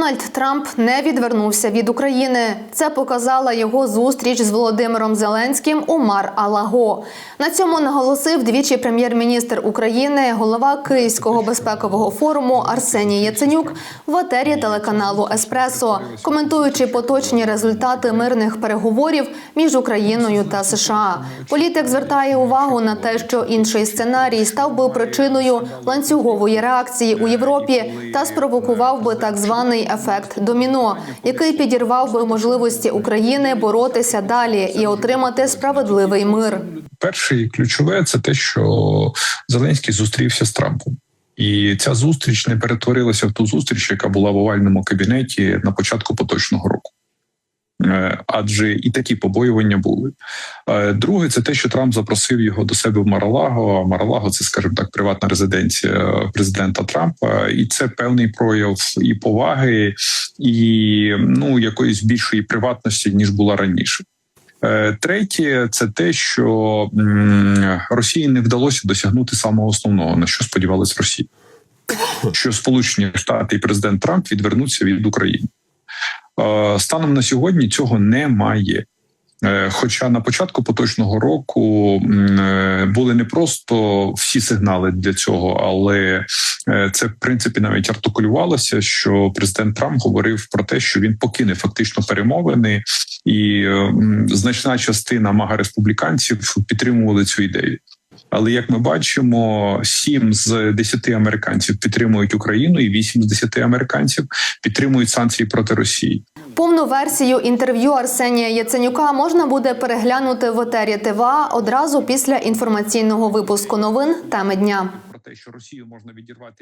Дональд Трамп не відвернувся від України. Це показала його зустріч з Володимиром Зеленським у Мар-Алаго. На цьому наголосив двічі прем'єр-міністр України, голова Київського безпекового форуму Арсеній Яценюк в етері телеканалу Еспресо, коментуючи поточні результати мирних переговорів між Україною та США. Політик звертає увагу на те, що інший сценарій став би причиною ланцюгової реакції у Європі та спровокував би так званий ефект доміно, який підірвав би можливості України боротися далі і отримати справедливий мир. Перший ключове це те, що Зеленський зустрівся з Трампом. І ця зустріч не перетворилася в ту зустріч, яка була в овальному кабінеті на початку поточного року. Е, Адже і такі побоювання були. Е, Друге, це те, що Трамп запросив його до себе в Маралаго. Маралаго це, скажімо так, приватна резиденція президента Трампа, і це певний прояв і поваги, і ну якоїсь більшої приватності ніж була раніше. Е, Третє, це те, що Росії не вдалося досягнути самого основного, на що сподівалась Росія, що Сполучені Штати і президент Трамп відвернуться від України. Е, Станом на сьогодні цього немає. Е, Хоча на початку поточного року е, були не просто всі сигнали для цього, але це в принципі навіть артикулювалося, що президент Трамп говорив про те, що він покине фактично перемовини, і значна частина мага республіканців підтримували цю ідею. Але як ми бачимо, сім з десяти американців підтримують Україну, і вісім з десяти американців підтримують санкції проти Росії. Повну версію інтерв'ю Арсенія Яценюка можна буде переглянути в етері ТВА одразу після інформаційного випуску новин теми дня. Про те, що Росію можна відірвати